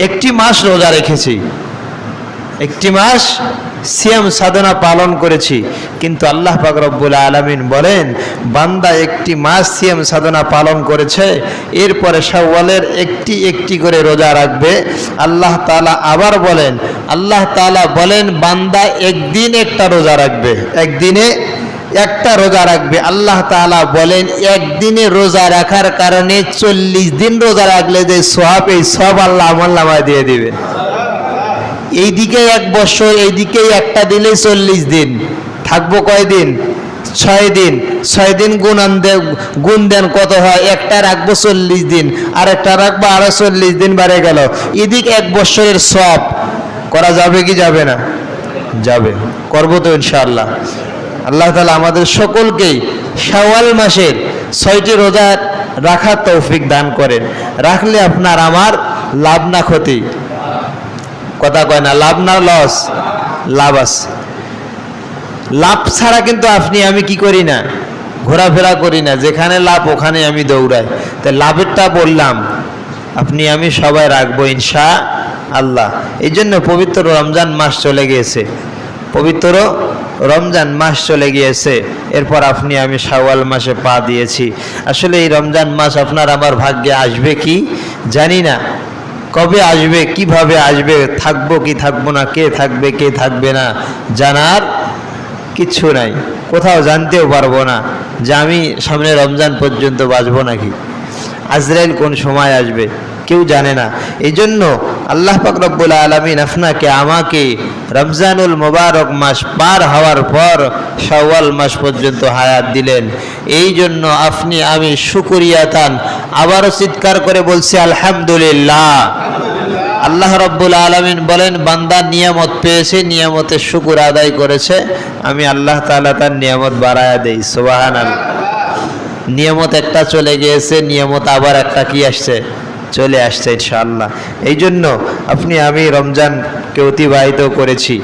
একটি মাস রোজা রেখেছি। একটি মাস সিয়াম সাধনা পালন করেছি। কিন্তু আল্লাহ পাক রব্বুল আলমিন বলেন, বান্দা একটি মাস সিয়াম সাধনা পালন করেছে, এরপরে শাওয়ালের একটি একটি করে রোজা রাখবে। আল্লাহ তাআলা আবার বলেন, আল্লাহ তালা বলেন, বান্দা একদিন একটা রোজা রাখবে। একদিনে একটা রোজা রাখবে। আল্লাহ তাআলা বলেন, একদিনে রোজা রাখার কারণে চল্লিশ দিন রোজা রাখলে যে সব এই সব আল্লাহ আমার নামায় দিয়ে দিবে এইদিকে এক বছর, এইদিকে একটা দিলে চল্লিশ দিন। থাকব কয়দিন ছয় দিন। ছয় দিন গুণান গুণ দেন কত হয়? একটা রাখব চল্লিশ দিন আর একটা রাখব আরও চল্লিশ দিন বাড়ে গেল। এদিক এক বছরের সব করা যাবে কি যাবে না? যাবে। করব তো ইনশাআল্লাহ। আল্লাহ তালা আমাদের সকলকেই শাওয়াল মাসের ছয়টি রোজা রাখার তৌফিক দান করেন। রাখলে আপনার আমার লাভ না ক্ষতি। কথা কয় না, লাভ না লস, লাভ আছে। লাভ ছাড়া কিন্তু আপনি, আমি কি করি না? ঘোরাফেরা করি না, যেখানে লাভ ওখানে আমি দৌড়াই। তাই লাভেরটা বললাম, আপনি, আমি সবাই রাখব ইনশা আল্লাহ এই জন্য পবিত্র রমজান মাস চলে গিয়েছে। পবিত্র রমজান মাস চলে গিয়েছে, এরপর আপনি আমি শাওয়াল মাসে পা দিয়েছি। আসলে এই রমজান মাস আপনার আমার ভাগ্যে আসবে কি? জানি না। কবে আসবে, কীভাবে আসবে, থাকব কি থাকব না, কে থাকবে কে থাকবে না, জানার কিচ্ছু নাই। কোথাও জানতেও পারব না যে আমি সামনে রমজান পর্যন্ত বাঁচবো নাকি। আজরাইল কোন সময় আসবে, কেউ জানে না। এই জন্য আল্লাহ পাক রব্বুল আলমিন আপনাকে, আমাকে রমজানুল মোবারক মাস পার হওয়ার পর সওয়াল মাস পর্যন্ত হায়াত দিলেন। এই জন্য আপনি, আমি শুকুরিয়াতান আবারও চিৎকার করে বলছি, আলহামদুলিল্লাহ। আল্লাহ রব্বুল আলমিন বলেন, বান্দা নিয়ামত পেয়েছে, নিয়ামতের শুকুর আদায় করেছে। আমি আল্লাহ তাআলা তার নিয়ামত বাড়ায়া দেই সুবাহান নিয়ামত একটা চলে গিয়েছে, নিয়ামত আবার একটা কি আসছে? চলে আসছে ইনশাআল্লাহ। এই জন্য আপনি, আমি রমজানকে অতিবাহিত করেছি।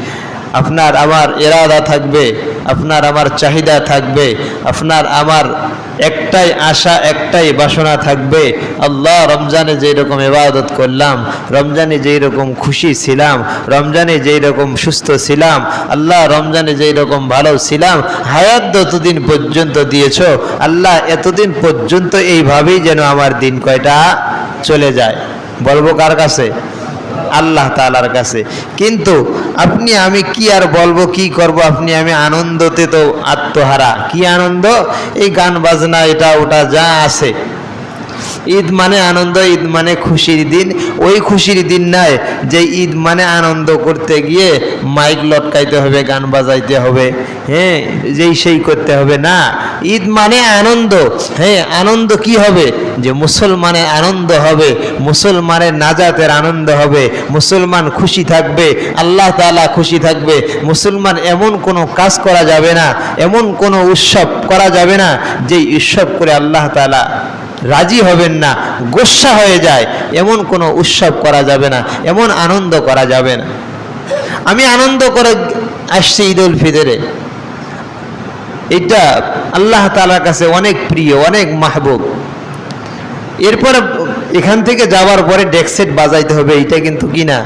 আপনার আমার এরাদা থাকবে, আপনার আমার চাহিদা থাকবে, আপনার আমার একটাই আশা, একটাই বাসনা থাকবে। আল্লাহ রমজানে যেই রকম ইবাদত করলাম, রমজানে যেই রকম খুশি ছিলাম, রমজানে যেই রকম সুস্থ ছিলাম, আল্লাহ রমজানে যেই রকম ভালো ছিলাম, হায়াত যতদিন পর্যন্ত দিয়েছ, আল্লাহ এতদিন পর্যন্ত এইভাবেই যেন আমার দিন কয়টা চলে যায়। বলব কার কাছে? আল্লাহ তালার কাছে। কিন্তু আপনি, আমি কি আর বলব, কি করব? আপনি, আমি আনন্দতে তো আত্মহারা। কি আনন্দ? এই গান বাজনা, এটা, ওটা যা আছে। ঈদ মানে আনন্দ, ঈদ মানে খুশির দিন। ওই খুশির দিন নয় যে ঈদ মানে আনন্দ করতে গিয়ে মাইক লটকাইতে হবে, গান বাজাইতে হবে। হ্যাঁ যেই সেই করতে হবে না। ঈদ মানে আনন্দ। হ্যাঁ আনন্দ কি হবে? যে মুসলমানের আনন্দ হবে, মুসলমানের নাজাতের আনন্দ হবে, মুসলমান খুশি থাকবে, আল্লাহ তালা খুশি থাকবে। মুসলমান এমন কোনো কাজ করা যাবে না, এমন কোনো উৎসব করা যাবে না যে উৎসব করে আল্লাহ তাআলা রাজি হবেন না, গোসা হয়ে যায়, এমন কোনো উৎসব করা যাবে না, এমন আনন্দ করা যাবে না। আমি আনন্দ করে আসছি ঈদ উল ফিতরে। এটা আল্লাহ তালার কাছে অনেক প্রিয়, অনেক মাহবুব। এরপরে এখান থেকে যাওয়ার পরে ডেকসেট বাজাইতে হবে, এটা কিন্তু কি না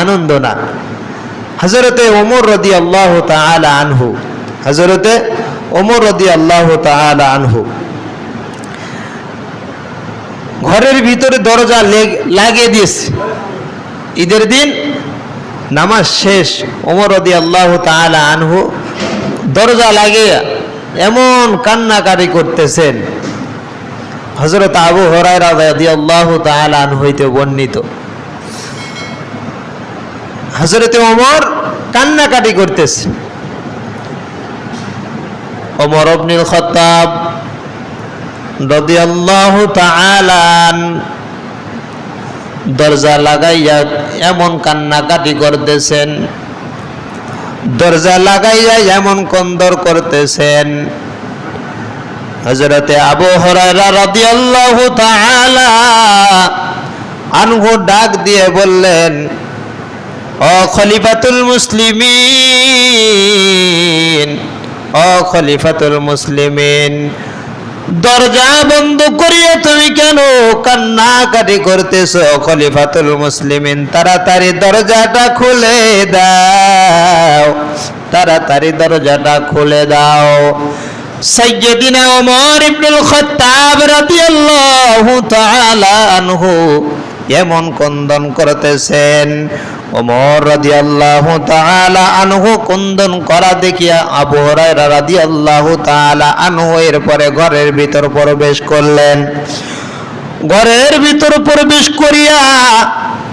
আনন্দ না। হজরতে ওমর রদি আল্লাহ তালা আনহু হজরতে ওমর রদি আল্লাহ তালা আনহু। ঘরের ভিতরে দরজা লেগ- লাগিয়ে দিয়েছে। ঈদের দিন নামাজ শেষ। ওমর রদি আল্লাহ তালা আনহু দরজা লাগিয়ে এমন কান্নাকারি করতেছেন। হজরত আবু হরাই রাদি আল্লাহ তালা হইতে বর্ণিত। হজরতে ওমর কান্নাকাটি করতেছে। ওমর অবনিল খতাব দরজা লাগাইয়া এমন কান্নাকাটি করতেছেন। দরজা লাগাইয়া এমন কন্দর করতেছেন। হজরতে আবু হরাইরা আনহু ডাক দিয়ে বললেন, ও খলিফাতুল মুসলিমিন, ও খলিফাতুল মুসলিমিন দরজা বন্ধ করিয়া তুমি কেন কান্নাকাটি করতেছ? খলিফাতুল মুসলিমিন, তাড়াতাড়ি দরজাটা খুলে দাও। তাড়াতাড়ি দরজাটা খুলে দাও। সাইয়্যিদিনা ওমর ইবনুল খাত্তাব রাদিয়াল্লাহু তাআলা আনহু এমন কন্দন করতেছেন। ওমর রাদিয়াল্লাহু তাআলা আনহু কন্দন করা দেখিয়া আবু হুরায়রা রাদিয়াল্লাহু তাআলা আনহু এরপরে ঘরের ভিতর প্রবেশ করলেন। ঘরের ভিতর প্রবেশ করিয়া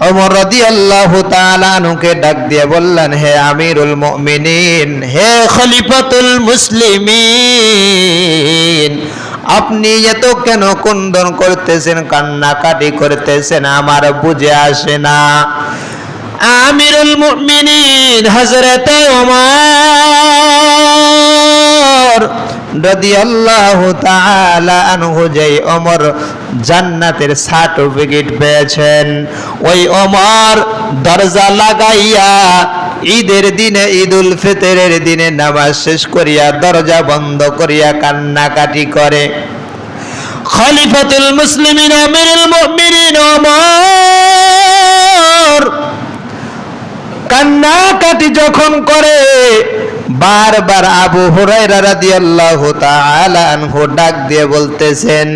ওমর রাদিয়াল্লাহু তাআলা আনহুকে ডাক দিয়ে বললেন, হে আমিরুল মুমিনিন, হে খলিফাতুল মুসলিমিন, আপনি এত কেন কুন্দন করতেছেন, কান্নাকাটি করতেছেন? আমার বুঝে আসে না। আমিরুল মুমিনিন হযরত ওমর রাদিয়াল্লাহু তাআলা আনহু যেই ওমর জান্নাতের সার্টিফিকেট পেয়েছেন, ওই ওমর দরজা লাগাইয়া ঈদের দিনে ঈদুল ফিতরের দিনে নামাজ শেষ করিয়া দরজা বন্ধ করিয়া কান্নাকাটি করে। খলিফাতুল মুসলিমিন, আমিরুল মুমিনিন, ওমর কান্নাকাটি যখন করে, বারবার আবু হুরায়রা রাদিয়াল্লাহু তাআলা আনহু ডাক দিয়ে বলতেছেন,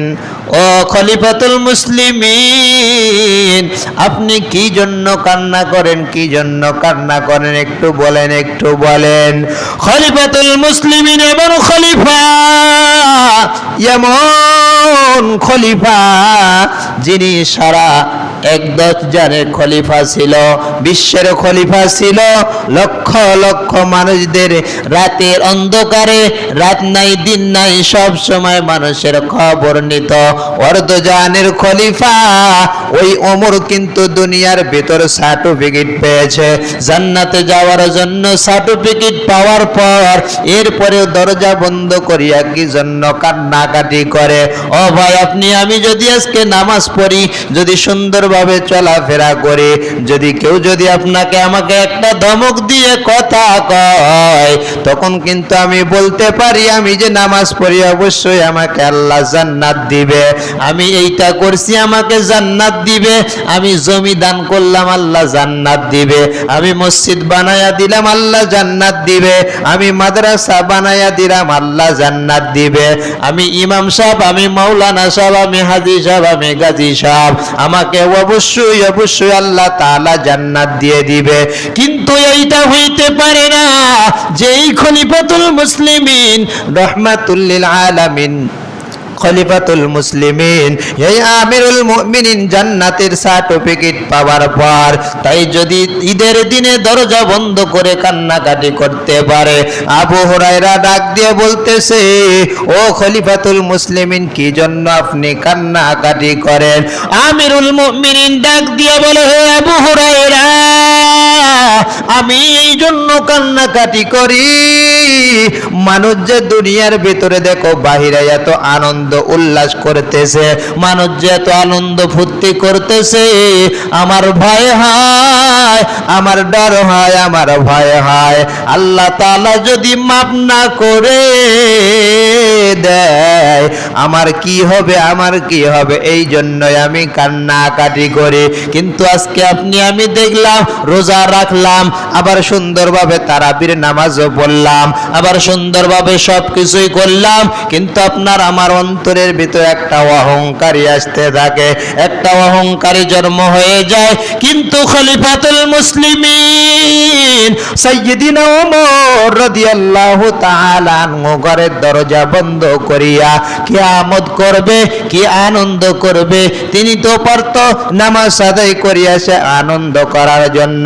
ও খলিফাতুল মুসলিমিন, আপনি কি জন্য কান্না করেন, কি জন্য কান্না করেন? একটু বলেন একটু বলেন। খলিফাতুল মুসলিমিন এবং খলিফা, এমন খলিফা, যিনি সারা এক দশ জানের খলিফা ছিল, বিশ্বের খলিফা ছিল। লক্ষ লক্ষ মানুষদের রাতের অন্ধকারে, রাত নাই, দিন নাই, সব সময় মানুষের খবর নিত। অর্ধজানের খলিফা, ওই ওমর কিন্তু দুনিয়ার ভিতর সার্টিফিকেট পেয়েছে। জান্নাতে যাওয়ার জন্য সার্টিফিকেট পাওয়ার পর, এরপরেও দরজা বন্ধ করিয়া কি জন্য কান্নাকাটি করে? ও ভাই, আপনি, আমি যদি আজকে নামাজ পড়ি, যদি সুন্দরভাবে চলাফেরা করে, যদি কেউ যদি আপনাকে আমাকে একটা ধমক দিয়ে কথা কয়, তখন কিন্তু আমি বলতে পারি, আমি যে নামাজ পড়ি অবশ্যই আমাকে আল্লাহ জান্নাত দিবে। আমি এইটা করছি, আমাকে জান্নাত দিবে। আমি জমি দান করলাম, আল্লাহ জান্নাত দিবে। আমি মসজিদ বানায়া দিলাম, আল্লাহ জান্নাত দিবে। আমি মাদ্রাসা বানায়া দিলাম, আল্লাহ জান্নাত দিবে। আমি ইমাম সাহেব, আমি মাওলানা সাহেব, আমি হাজি সাহেব, আমি গাজী সাহেব, আমাকে অবশ্যই অবশ্যই আল্লাহ তালা জান্নাত দিয়ে দিবে। কিন্তু এইটা হইতে পারে না যেই খলিফাতুল মুসলিমিন রহমাতুল্লিল আলামিন খলিফাতুল মুসলিমিন। এই আমিরুল মুমিনিন জান্নাতের সার্টিফিকেট পাওয়ার পর, তাই যদি ঈদের দিনে দরজা বন্ধ করে কান্নাকাটি করতে পারে, আবু হুরায়রা ডাক দিয়ে বলতেছে, ও খলিফাতুল মুসলিমিন, কি জন্য আপনি কান্নাকাটি করেন? আমিরুল মুমিনিন ডাক দিয়ে বলে, হে আবু হুরায়রা আমি এই জন্য কান্নাকাটি করি। মানুষ যে দুনিয়ার ভিতরে দেখো, বাহিরে এত আনন্দ, উল্লাস করতেছে। মানুষ যে এত আনন্দ ফুর্তি করতেছে, আমার ভয় হয়, আমার ডর হয়, আমার ভয় হয়। আল্লাহ তাআলা যদি মাপ না করে দেয়, আমার কি হবে, আমার কি হবে? এই জন্যই আমি কান্নাকাটি করি। কিন্তু আজকে আপনি আমি দেখলাম রোজা রাখলাম, আবার সুন্দরভাবে তারাবির নামাজও পড়লাম, আবার সুন্দরভাবে সব কিছুই করলাম, কিন্তু আপনার আমার অন্তরের ভিতরে একটা অহংকারী আসতে থাকে, একটা অহংকারী জন্ম হয়ে যায়। কিন্তু খলিফাতুল মুসলিমিন সাইয়্যিদিনা ওমর রাদিয়াল্লাহু তাআলা ঘরের দরজা বন্ধ করিয়া কি কিয়ামত করবে, কি আনন্দ করবে, তিনি তো পারত নামাজ আদায় করিয়া সে আনন্দ করার জন্য।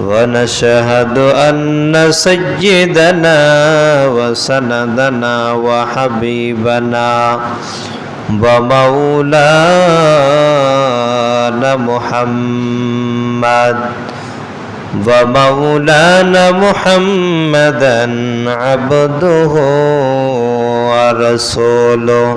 ونشهد أن سيدنا وسندنا وحبيبنا ومولانا محمد ومولانا محمدا عبده ورسوله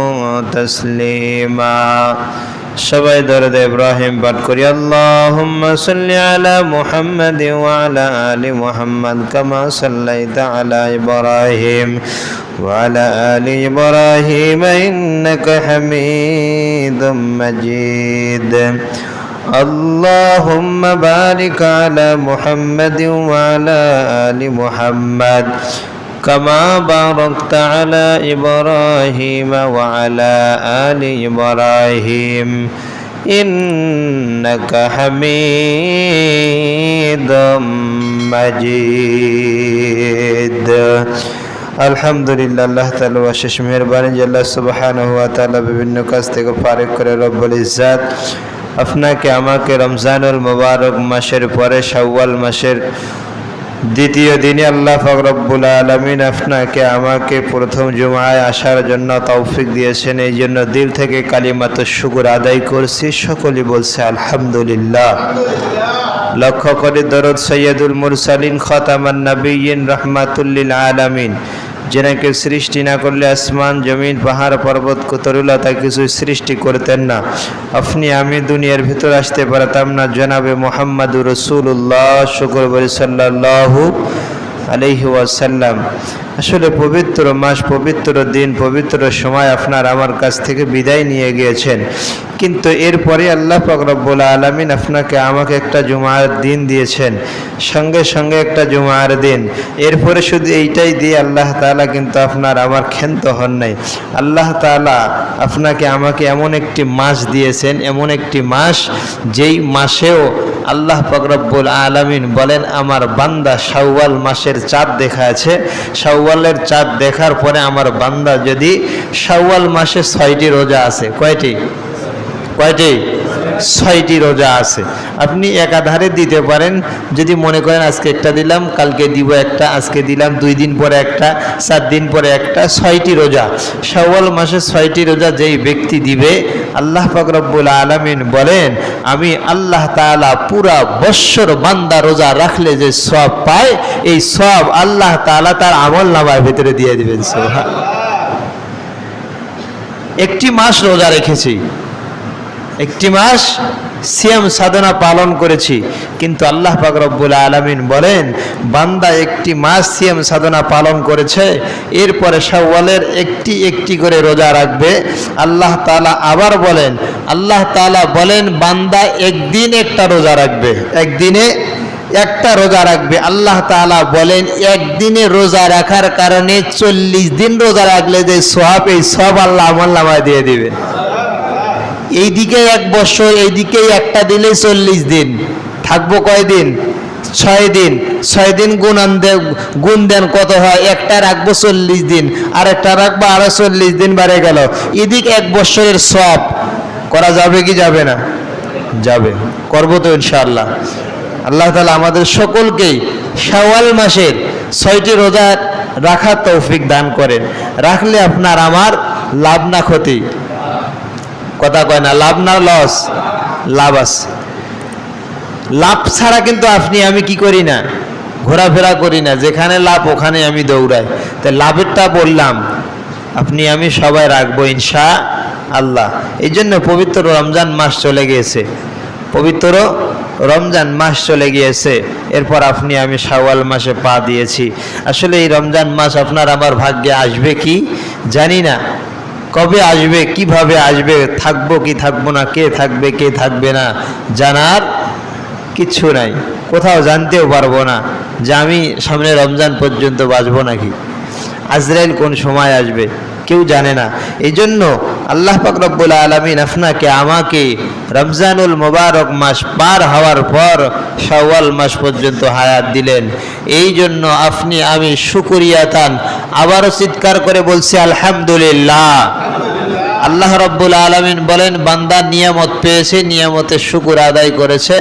تسليما সবাই দরদ ইব্রাহিম পাঠ করি আল্লাহুম্মা সাল্লি আলা মুহাম্মাদ ওয়া আলা আলি মুহাম্মাদ কামা সাল্লাইতা আলা ইব্রাহিম ওয়া আলা আলি ইব্রাহিম ইন্নাকা হামিদুম মাজিদ اللهم بارك على محمد وعلى آل محمد كما باركت على إبراهيم وعلى آل إبراهيم إنك حميد مجيد আলহামদুলিল্লাহ আল্লাহ তালা অশেষ মেহরবানি আল্লাহ সুবহানাহু ওয়া তাআলা বিভিন্ন কাজ থেকে ফারেক করে রব্বুল ইজ্জাত আপনাকে আমাকে রমজানুল মুবারক মাসের পরে শাওয়াল মাসের দ্বিতীয় দিনে আল্লাহ ফকরবুল আলমিন আপনাকে, আমাকে প্রথম জুমায় আসার জন্য তৌফিক দিয়েছেন। এই জন্য দিল থেকে কালিমাত শুকুর আদায় করছি। সকলে বলছে, আলহামদুলিল্লাহ। লক্ষ্য করে দরদ সৈয়দুল মুরসালিন, খতামান নবীন রহমাতুল্লিল আলামিন। যেনাকে সৃষ্টি না করলে আসমান, জমিন, পাহাড়, পর্বত কুতরুলতা কিছু সৃষ্টি করতেন না। আপনি আমি দুনিয়ার ভিতর আসতে পারতাম না। জনাবে মোহাম্মদুর রসুল্লাহ শুকুর সাল্লাহ সাল্লাহু ওয়াসাল্লাম। আসলে পবিত্র মাস, পবিত্র দিন, পবিত্র সময় আপনার আমার কাছ থেকে বিদায় নিয়ে গিয়েছেন। কিন্তু এরপরে আল্লাহ ফকরব্বুল আলমিন আপনাকে আমাকে একটা জুমার দিন দিয়েছেন। সঙ্গে সঙ্গে একটা জুমার দিন। এরপরে শুধু এইটাই দিয়ে আল্লাহ তাআলা কিন্তু আপনার আমার ক্ষান্ত হন নাই। আল্লাহ তাআলা আপনাকে আমাকে এমন একটি মাস দিয়েছেন, এমন একটি মাস যেই মাসেও আল্লাহ ফকরব্বুল আলমিন বলেন, আমার বান্দা শাওয়াল মাসের চাঁদ দেখা আছে। শাওয়ালের চাঁদ দেখার পরে আমার বান্দা যদি শাওয়াল মাসে ছয়টি রোজা আছে, কয়টি? কয়টি? ছয়টি রোজা আছে। আপনি একাধারে দিতে পারেন, যদি মনে করেন আজকে একটা দিলাম, কালকে দিব একটা, আজকে দিলাম, দুই দিন পরে একটা সাত দিন পরে একটা, ছয়টি রোজা। শাওয়াল মাসে ছয়টি রোজা যেই ব্যক্তি দিবে আল্লাহ ফকরব্বুল আলমিন বলেন, আমি আল্লাহ তালা পুরা বৎসর বান্দা রোজা রাখলে যে সব পায়, এই সব আল্লাহ তালা তার আমল নামার ভিতরে দিয়ে দিবেন সোহা একটি মাস রোজা রেখেছি। একটি মাস সিয়াম সাধনা পালন করেছি। কিন্তু আল্লাহ পাক রব্বুল আলামিন বলেন, বান্দা একটি মাস সিয়াম সাধনা পালন করেছে, এরপরে শাওয়ালের একটি একটি করে রোজা রাখবে। আল্লাহ তাআলা আবার বলেন, আল্লাহ তাআলা বলেন, বান্দা একদিন একটা রোজা রাখবে। একদিনে একটা রোজা রাখবে। আল্লাহ তাআলা বলেন, একদিনে রোজা রাখার কারণে চল্লিশ দিন রোজা রাখলে যে সব এই সব আল্লাহ আমল নামায় দিয়ে দিবে। এইদিকে এক বছর, এইদিকে একটা দিলে চল্লিশ দিন। থাকব কয়দিন ছয় দিন। ছয় দিন গুণান গুণ দেন কত হয়? একটা রাখব চল্লিশ দিন আর একটা রাখব আরও চল্লিশ দিন বাড়ে গেল। এদিক এক বছরের সব। করা যাবে কি যাবে না? যাবে। করব তো ইনশাআল্লাহ। আল্লাহ তালা আমাদের সকলকেই শাওয়াল মাসের ছয়টি রোজা রাখার তৌফিক দান করেন। রাখলে আপনার আমার লাভ না ক্ষতি। কথা কয় না, লাভ না লস? লাভ আছে। লাভ ছাড়া কিন্তু আপনি, আমি কি করি না? ঘোরাফেরা করি না, যেখানে লাভ ওখানে আমি দৌড়াই। তাই লাভেরটা বললাম, আপনি, আমি সবাই রাখব ইনশা আল্লাহ। এই জন্য পবিত্র রমজান মাস চলে গিয়েছে। পবিত্র রমজান মাস চলে গিয়েছে, এরপর আপনি, আমি শাওয়াল মাসে পা দিয়েছি। আসলে এই রমজান মাস আপনার আমার ভাগ্যে আসবে কি? জানি না। কবে আসবে, কীভাবে আসবে, থাকব, কি থাকব না, কে থাকবে কে থাকবে না, জানার কিছু নাই। কোথাও জানতেও পারব না যে আমি সামনে রমজান পর্যন্ত বাঁচবো নাকি। আজরাইল কোন সময় আসবে? কেউ জানে না। এই জন্য আল্লাহ পাক রব্বুল আলমিন আপনাকে, আমাকে রমজানুল মোবারক মাস পার হওয়ার পর সওয়াল মাস পর্যন্ত হায়াত দিলেন। এই জন্য আপনি, আমি শুকুরিয়াতান আবারও চিৎকার করে বলছি, আলহামদুলিল্লাহ। আল্লাহ রব্বুল আলমিন বলেন, বান্দা নিয়ামত পেয়েছে, নিয়ামতের শুকুর আদায় করেছে।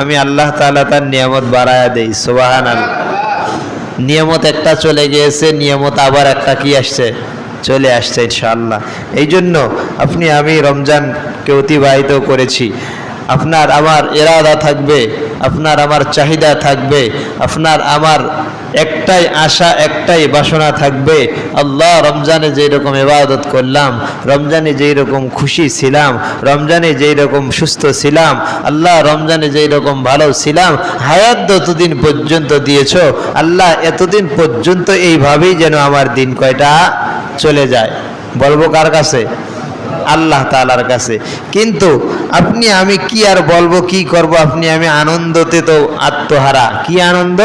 আমি আল্লাহ তাআলা তার নিয়ামত বাড়ায়া দেই সুবাহান নিয়ামত একটা চলে গিয়েছে, নিয়ামত আবার একটা কি আসছে? চলে আসছে ইনশাআল্লাহ। এই জন্য আপনি, আমি রমজানকে অতিবাহিত করেছি। আপনার আমার এরাদা থাকবে, আপনার আমার চাহিদা থাকবে, আপনার আমার একটাই আশা, একটাই বাসনা থাকবে, আল্লাহ রমজানে যেই রকম ইবাদত করলাম, রমজানে যেই রকম খুশি ছিলাম, রমজানে যেই রকম সুস্থ ছিলাম, আল্লাহ রমজানে যেই রকম ভালো ছিলাম, হায়াত যতদিন পর্যন্ত দিয়েছ, আল্লাহ এতদিন পর্যন্ত এইভাবেই যেন আমার দিন কয়টা? চলে যায়। বলব কার কাছে? আল্লাহ তালার কাছে। কিন্তু আপনি, আমি কি আর বলব, কি করব? আপনি, আমি আনন্দতে তো আত্মহারা। কি আনন্দ?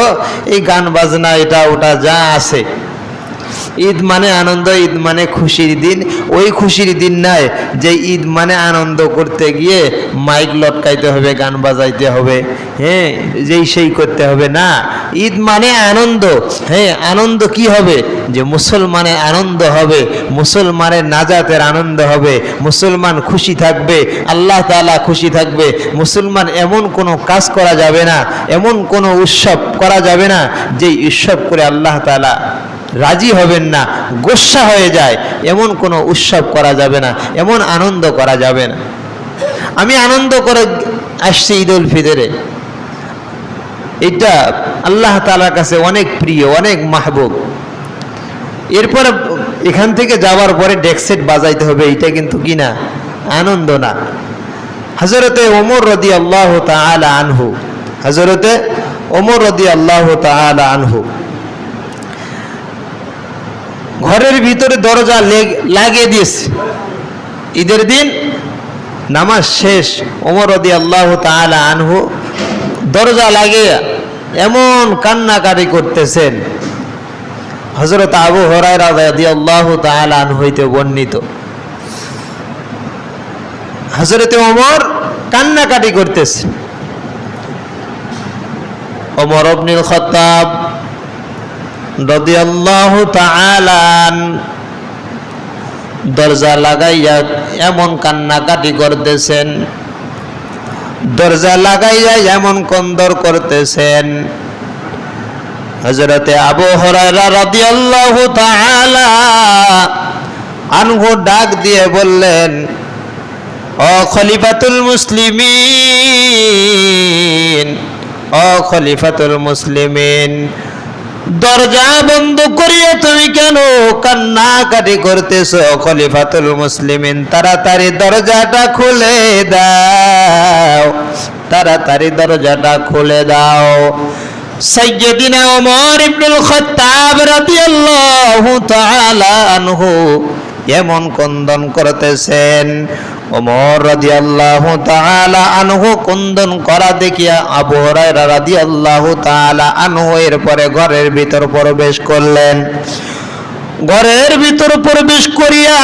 এই গান বাজনা, এটা ওটা যা আছে। ঈদ মানে আনন্দ, ঈদ মানে খুশির দিন। ওই খুশির দিন নাই যে ঈদ মানে আনন্দ করতে গিয়ে মাইক লটকাইতে হবে, গান বাজাইতে হবে। হ্যাঁ যেই সেই করতে হবে না। ঈদ মানে আনন্দ। হ্যাঁ আনন্দ কি হবে? যে মুসলমানের আনন্দ হবে, মুসলমানের নাজাতের আনন্দ হবে, মুসলমান খুশি থাকবে, আল্লাহ তালা খুশি থাকবে। মুসলমান এমন কোনো কাজ করা যাবে না, এমন কোনো উৎসব করা যাবে না, যেই উৎসব করে আল্লাহ তাআলা রাজি হবেন না, গোসা হয়ে যায়, এমন কোনো উৎসব করা যাবে না, এমন আনন্দ করা যাবে না। আমি আনন্দ করে আসছি ঈদ উল ফিতরে। এটা আল্লাহ তালার কাছে অনেক প্রিয়, অনেক মাহবুব। এরপরে এখান থেকে যাওয়ার পরে ডেকসেট বাজাইতে হবে, এটা কিন্তু কি না আনন্দ না। হজরতে ওমর রদি আল্লাহ তালা আনহু হজরতে ওমর রদি আল্লাহ তালা আনহু। ঘরের ভিতরে দরজা লেগ- লাগিয়ে দিয়েছে। ঈদের দিন নামাজ শেষ। ওমর রদি আল্লাহ তালা আনহু দরজা লাগিয়ে এমন কান্নাকাটি করতেছেন। হজরত আবু হরাইরা রাদি আল্লাহ আনহু হইতে বর্ণিত। হজরতে ওমর কান্নাকাটি করতেছে। ওমর অবনিল খত্তাব দরজা লাগাইয়া এমন কান্নাকাটি করতেছেন। দরজা লাগাইয়া এমন কন্দর করতেছেন। হজরতে আবু হরাইরা আনহু ডাক দিয়ে বললেন, ও খলিফাতুল মুসলিমিন, ও খলিফাতুল মুসলিমিন দরজা বন্ধ করিয়া তুমি কেন কান্নাকাটি করতেছ? খলিফাতুল মুসলিমিন, তাড়াতাড়ি দরজাটা খুলে দাও। তাড়াতাড়ি দরজাটা খুলে দাও। সাইয়্যিদিনা ওমর ইবনুল খাত্তাব রাদিয়াল্লাহু তাআলা আনহু এমন কন্দন করতেছেন। ওমর রাদিয়াল্লাহু তাআলা আনহু কন্দন করা দেখিয়া আবু হুরায়রা রাদিয়াল্লাহু তাআলা আনহু এরপরে ঘরের ভিতর প্রবেশ করলেন। ঘরের ভিতর প্রবেশ করিয়া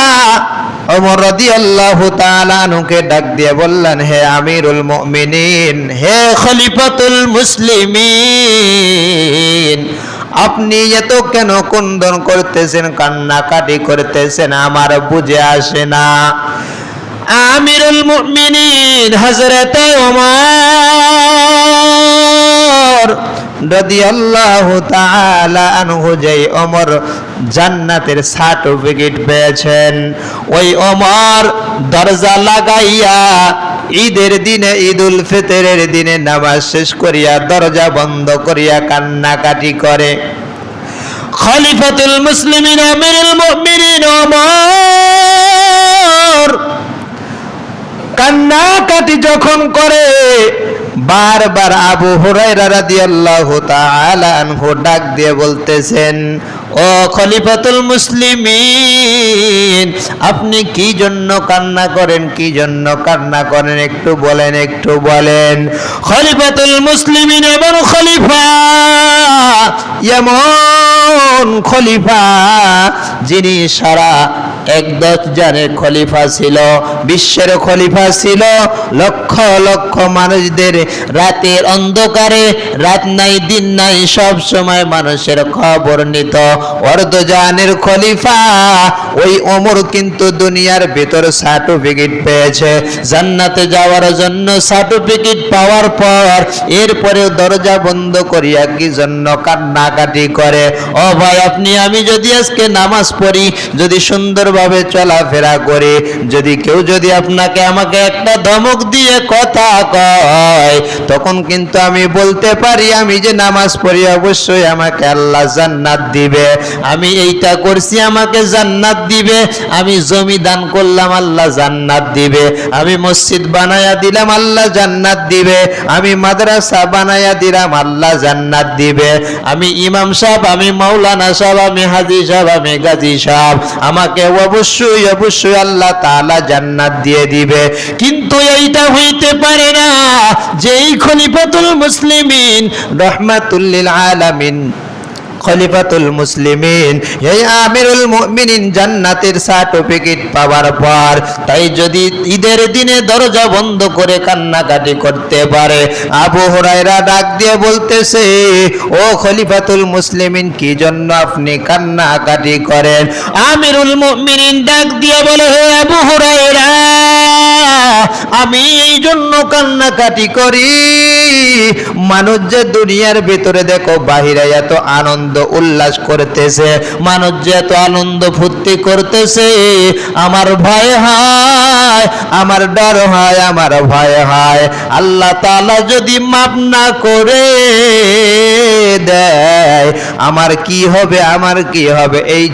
ওমর রাদিয়াল্লাহু তাআলা আনহুকে ডাক দিয়ে বললেন, হে আমিরুল মুমিনিন, হে খলিফাতুল মুসলিমিন, আপনি এত কেন কুন্দন করতেছেন, কান্নাকাটি করতেছেন? আমার বুঝে আসে না। আমিরুল মুমিনিন হযরত ওমর রাদিয়াল্লাহু তাআলা আনহু যেই ওমর জান্নাতের সার্টিফিকেট পেয়েছেন, ওই ওমর দরজা লাগাইয়া ঈদের দিনে ঈদ উল ফিতরের দিনে নামাজ শেষ করিয়া দরজা বন্ধ করিয়া কান্নাকাটি করে। খলিফাতুল মুসলিমিন আমিরুল মুমিনিন ওমর কান্নাকাটি যখন করে, বারবার আবু হুরায়রা রাদিয়াল্লাহু তাআলা আনহু ডাক দিয়ে বলতেছেন, ও খলিফাতুল মুসলিমিন, আপনি কি জন্য কান্না করেন, কি জন্য কান্না করেন? একটু বলেন একটু বলেন। খলিফাতুল মুসলিমিন এমন খলিফা এমন খলিফা, যিনি সারা এক দশ জানের খলিফা ছিল, বিশ্বের খলিফা ছিল। লক্ষ লক্ষ মানুষদের রাতের অন্ধকারে, রাত নাই, দিন নাই, সব সময় মানুষের খবর নিত। অর্ধজানের খলিফা, ওই ওমর কিন্তু দুনিয়ার ভেতর সার্টিফিকেট পেয়েছে। জান্নাতে যাওয়ার জন্য সার্টিফিকেট পাওয়ার পর, এরপরেও দরজা বন্ধ করিয়া কি জন্য কান্নাকাটি করে? ও ভাই, আপনি, আমি যদি আজকে নামাজ পড়ি, যদি সুন্দরভাবে চলাফেরা করে। যদি কেউ যদি আপনাকে আমাকে একটা ধমক দিয়ে কথা কয়, তখন কিন্তু আমি বলতে পারি, আমি যে নামাজ পড়ি অবশ্যই আমাকে আল্লাহ জান্নাত দিবে। আমি এইটা করছি, আমাকে জান্নাত দিবে। আমি জমি দান করলাম, আল্লাহ জান্নাত দিবে। আমি মসজিদ বানায়া দিলাম, আল্লাহ জান্নাত দিবে। আমি মাদ্রাসা বানায়া দিলাম, আল্লাহ জান্নাত দিবে। আমি ইমাম সাহেব, আমি মাওলানা সাহেব, আমি হাজি সাহেব, আমি গাজী সাহেব। আমাকে অবশ্যই অবশ্যই আল্লাহ তালা জান্নাত দিয়ে দিবে। কিন্তু এইটা হইতে পারে না যেই খলিফাতুল মুসলিমিন রহমাতুল্লিল আলামিন খলিফাতুল মুসলিমিন। এই আমিরুল মুমিনিন জান্নাতের সার্টিফিকেট পাওয়ার পর, তাই যদি ঈদের দিনে দরজা বন্ধ করে কান্নাকাটি করতে পারে, আবু হুরায়রা ডাক দিয়ে বলতেছে, ও খলিফাতুল মুসলিমিন, কি জন্য আপনি কান্নাকাটি করেন? আমিরুল মুমিনিন ডাক দিয়ে বলে, হে আবু হুরায়রা আমি এই জন্য কান্নাকাটি করি। মানুষ যে দুনিয়ার ভিতরে দেখো, বাহিরে এত আনন্দ, উল্লাস করতেছে, মানুষ যে এত আনন্দ ফুর্তি করতেছে, আমার ভয় হয়, আমার ডর হয়, আমার ভয় হয়। আল্লাহ তাআলা যদি মাপ না করে দেয়। আমার কি হবে, আমার কি হবে? এই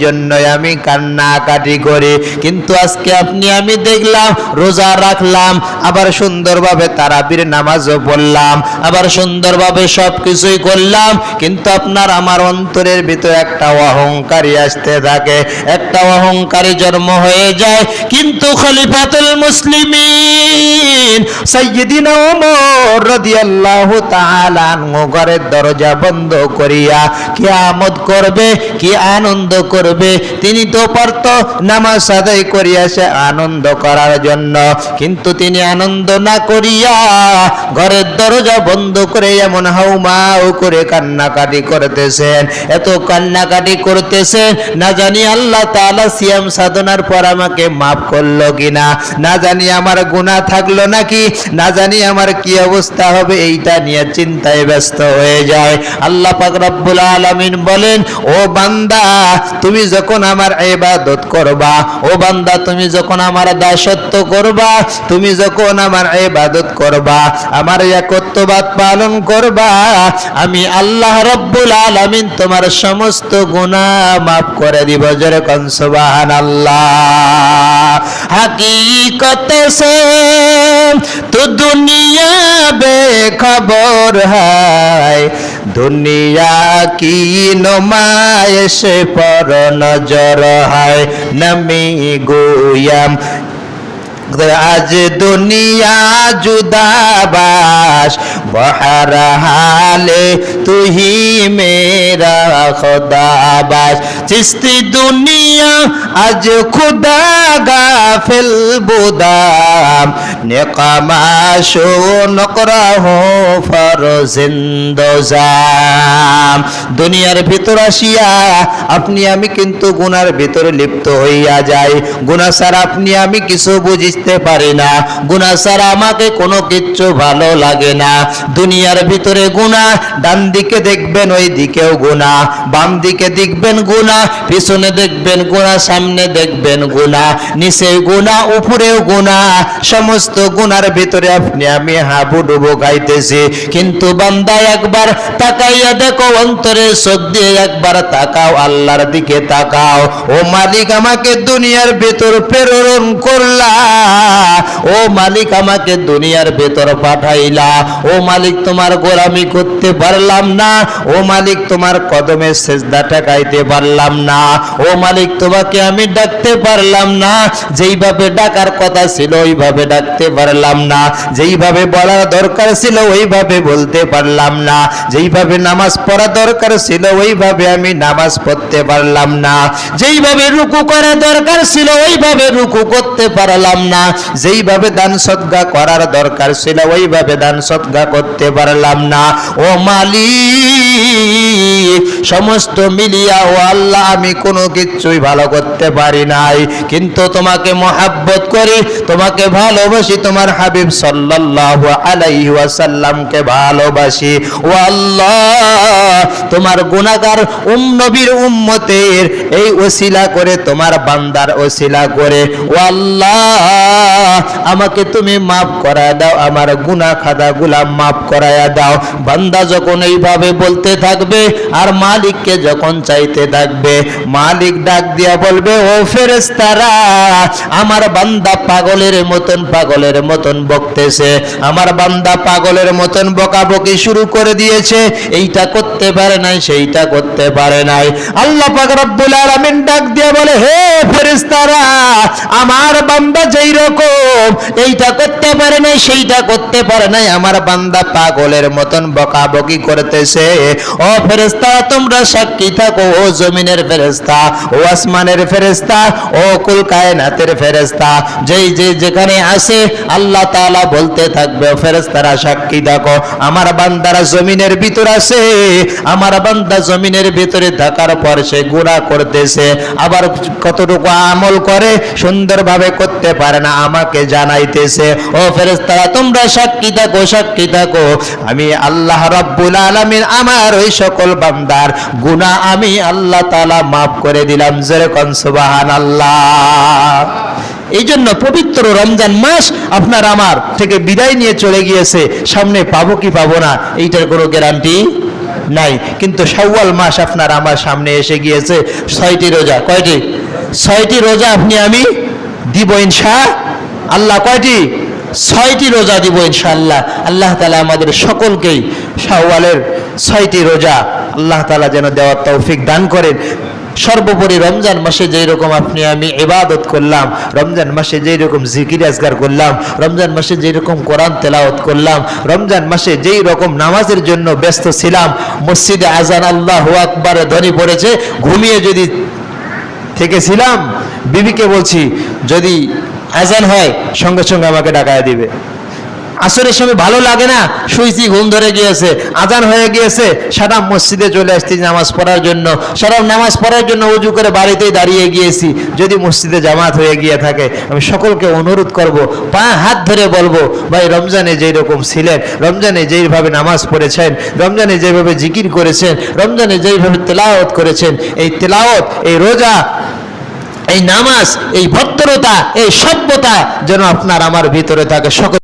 আমি কান্নাকাটি করি। কিন্তু আজকে আপনি, আমি দেখলাম, রোজা রাখলাম, আবার সুন্দরভাবে তারাবির নামাজও পড়লাম, আবার সুন্দরভাবে সব কিছুই করলাম, কিন্তু আপনার আমার অন্তরের ভিতরে একটা অহংকারী আসতে থাকে। একটা অহংকারী জন্ম হয়ে যায়। কিন্তু খলিফাতুল মুসলিমিন সাইয়্যিদিনা দরজা বন্ধ করিয়া কিয়ামত করবে, কি আনন্দ করবে? তিনি তো পারত নামাজ আদায় করিয়া সে আনন্দ করার জন্য। কিন্তু তিনি আনন্দ না করিয়া ঘরের দরজা বন্ধ করে এমন হাউমাউ করে কান্নাকাটি করতেছেন। এত কান্নাকাটি করতেছেন, না জানি আল্লাহ তাআলা সিয়াম সাধনার পর আমাকে মাফ করল কিনা। না জানি আমার গুনাহ থাকল নাকি, না জানি আমার কি অবস্থা হবে, এইটা নিয়ে চিন্তায় ব্যস্ত হয়ে যায়। আল্লাহ আল্লাহ পাক রব্বুল আলামিন বলেন, ও বান্দা, তুমি যখন আমার ইবাদত করবা, ও বান্দা, তুমি যখন আমার দাসত্ব করবা, তুমি যখন আমার ইবাদত করবা, আমার একত্ববাদ পালন করবা, আমি আল্লাহ রব্বুল আলামিন তোমার সমস্ত গুনাহ মাফ করে দিব। জোরে কন, সুবহানাল্লাহ। হাকিকত সে তো দুনিয়া বে খবর হায়। দুনিয়া কি নোমায়েশ পর নজর হয় নমি গুয়াম। আজ দুনিয়া জুদাবাস বহার হালে তুহি মেরা খোদাবাস। চিস্তি দুনিয়া, আজ খুদা গাফিল বুদাম। নেকামাশো নকরা হো ফর জিন্দজাম দুনিয়ার ভিতর আসিয়া আপনি আমি কিন্তু গুনার ভিতরে লিপ্ত হইয়া যাই। গুনা ছাড়া আপনি আমি কিছু বুঝতে পারি না। গুনা ছাড়া আমাকে কোনো কিচ্ছু ভালো লাগে না। দুনিয়ার ভিতরে গুনা ডান দিকে দেখবেন ওই দিকেও গুনা বাম দিকে দেখবেন গুনা পিছনে দেখবেন গোনা সামনে দেখবেন গোনা নিচে গোনা উপরেও গোনা সমস্ত গোনার ভিতরে আপনি, আমি হাবুডুবু খাইতেছি কিন্তু বান্দা একবার তাকাইয়া দেখো, অন্তরে চোখ দিয়ে একবার তাকাও, আল্লাহর দিকে তাকাও। ও মালিক আমাকে দুনিয়ার ভেতর প্রেরণ করলা। ও মালিক আমাকে দুনিয়ার ভেতর পাঠাইলা। ও মালিক, তোমার গোলামি করতে পারলাম না। ও মালিক, তোমার কদমে সেজদা ঠেকাইতে পারলাম না। ও মালিক, তোমাকে আমি ডাকতে পারলাম না। যেইভাবে ডাকার কথা ছিল, ওইভাবে ডাকতে পারলাম না। যেইভাবে বলার দরকার ছিল, ওইভাবে বলতে পারলাম না। যেইভাবে নামাজ পড়া দরকার ছিল, ওইভাবে আমি নামাজ পড়তে পারলাম না। যেইভাবে রুকু করা দরকার ছিল, ওইভাবে রুকু করতে পারলাম না। যেইভাবে দান সদ্গা করার দরকার ছিল, ওইভাবে দান সদ্গা করতে পারলাম না। ও মালি সমস্ত মিলিয়া ও আল্লাহ, আমি কোনো কিছুই ভালো করতে পারি নাই। কিন্তু তোমাকে মহাব্বত করি, তোমাকে ভালোবাসি, তোমার হাবিব সাল্লাল্লাহু আলাইহি ওয়াসাল্লামকে ভালোবাসি। ও আল্লাহ, তোমার গুনাহগার উম নবীর উম্মতের এই ওসিলা করে, তোমার বান্দার ওসিলা করে। ও আল্লাহ আমাকে তুমি মাফ করায় দাও, আমার গুনাহ খাতাগুলা মাফ করায়া দাও। বান্দা যখন এইভাবে বলতে থাকবে, আর মালিককে যখন চাইতে থাকবে, মালিক ডাক দিয়া বলবে, ও ফেরেস্তারা আমার বান্দা পাগলের মতন পাগলের মতন বকতেছে। আমার বান্দা পাগলের মতন বকাবকি শুরু করে দিয়েছে, এইটা করতে পারে নাই, সেইটা করতে পারে নাই। আল্লাহ পাক রব্বুল আলামিন ডাক দিয়া বলে, হে ফেরেশতারা, আমার বান্দা যেই রকম এইটা করতে পারে নাই, সেইটা করতে পারে নাই। আমার বান্দা পাগলের মতন বকাবকি করতেছে। ও ফেরেশতারা তোমরা সাক্ষী থাকো, ও জমিনের ফেরেশতা, ও আসমানের ফেরেশতা, ও কুল কায়নাতের ফেরেশতা। যেই, যে যেখানে আসে আল্লাহ তাআলা বলতে থাকবে, ও ফেরেশতারা সাক্ষী থাকো। আমার বান্দারা জমিনের ভিতর আছে। আমার বান্দা জমিনের ভিতরে থাকার পর সে গুনাহ করতেছে। আবার কতটুকু আমল করে, সুন্দরভাবে করতে পারে না। আমাকে জানাইতেছে, ও ফেরেশতারা, তোমরা সাক্ষী থাকো সাক্ষী থাকো। আমি আল্লাহ রাব্বুল আলামিন আমার ওই সকল বান্দার গুনাহ আমি আল্লাহ তাআলা মাফ করে দিলাম। জোরে যেরকম সুবহানাল্লাহ। এই জন্য পবিত্র রমজান মাস আপনার আমার থেকে বিদায় নিয়ে চলে গিয়েছে। সামনে পাবো কি পাবো না, এইটার কোনো গ্যারান্টি নাই। কিন্তু শাওয়াল মাস আপনার আমার সামনে এসে গিয়েছে। ছয়টি রোজা, কয়টি? ছয়টি রোজা আপনি আমি দিব ইনশা আল্লাহ কয়টি? ছয়টি রোজা দিব ইনশাআল্লাহ। আল্লাহ তালা আমাদের সকলকেই শাওয়ালের ছয়টি রোজা আল্লাহ তালা যেন দেওয়ার তৌফিক দান করেন। সর্বোপরি রমজান মাসে যেই রকম আপনি আমি ইবাদত করলাম, রমজান মাসে যেই রকম জিকির আজগার করলাম, রমজান মাসে যেই রকম কোরআন তেলাওয়াত করলাম, রমজান মাসে যেই রকম নামাজের জন্য ব্যস্ত ছিলাম, মসজিদে আজান আল্লাহ আকবার ধ্বনি পড়েছে, ঘুমিয়ে যদি থেকেছিলাম, বিবিকে বলছি, যদি আজান হয়, সঙ্গে সঙ্গে আমাকে ডাকায় দিবে। আসরের সময় ভালো লাগে না? শুইছি, ঘুম ধরে গিয়েছে, আজান হয়ে গিয়েছে, সারা মসজিদে চলে আসছি নামাজ পড়ার জন্য। সারা নামাজ পড়ার জন্য উজু করে বাড়িতেই দাঁড়িয়ে গিয়েছি। যদি মসজিদে জামাত হয়ে গিয়ে থাকে, আমি সকলকে অনুরোধ করব, পা হাত ধরে বলব, ভাই, রমজানে যেই রকম ছিলেন, রমজানে যেইভাবে নামাজ পড়েছেন, রমজানে যেভাবে জিকির করেছেন, রমজানে যেইভাবে তেলাওয়াত করেছেন, এই তেলাওয়াত, এই রোজা এই নামাজ এই ভক্তরতা এই সভ্যতা যেন আপনার আমার ভিতরে থাকে। সকল